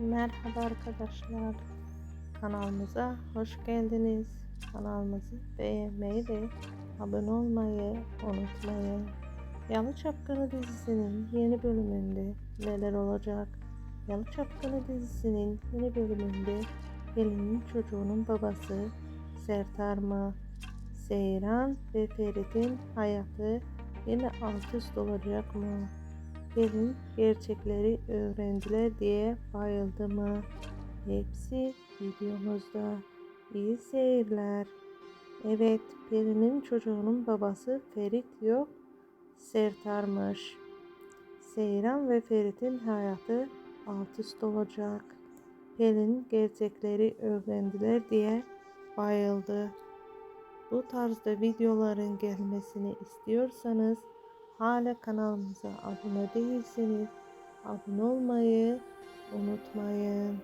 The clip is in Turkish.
Merhaba arkadaşlar. Kanalımıza hoş geldiniz. Kanalımızı beğenmeyi ve abone olmayı unutmayın. Yalı Çapkını dizisinin yeni bölümünde neler olacak? Yalı Çapkını dizisinin yeni bölümünde Pelin'in çocuğunun babası Sertar mı? Seyran ve Ferit'in hayatı yine alt üst olacak mı? Pelin gerçekleri öğrendiler diye bayıldı mı? Hepsi videomuzda. İyi seyirler. Evet, Pelin'in çocuğunun babası Ferit yok, Sertar'mış. Seyran ve Ferit'in hayatı alt üst olacak. Pelin gerçekleri öğrendiler diye bayıldı. Bu tarzda videoların gelmesini istiyorsanız hala kanalımıza abone değilseniz abone olmayı unutmayın.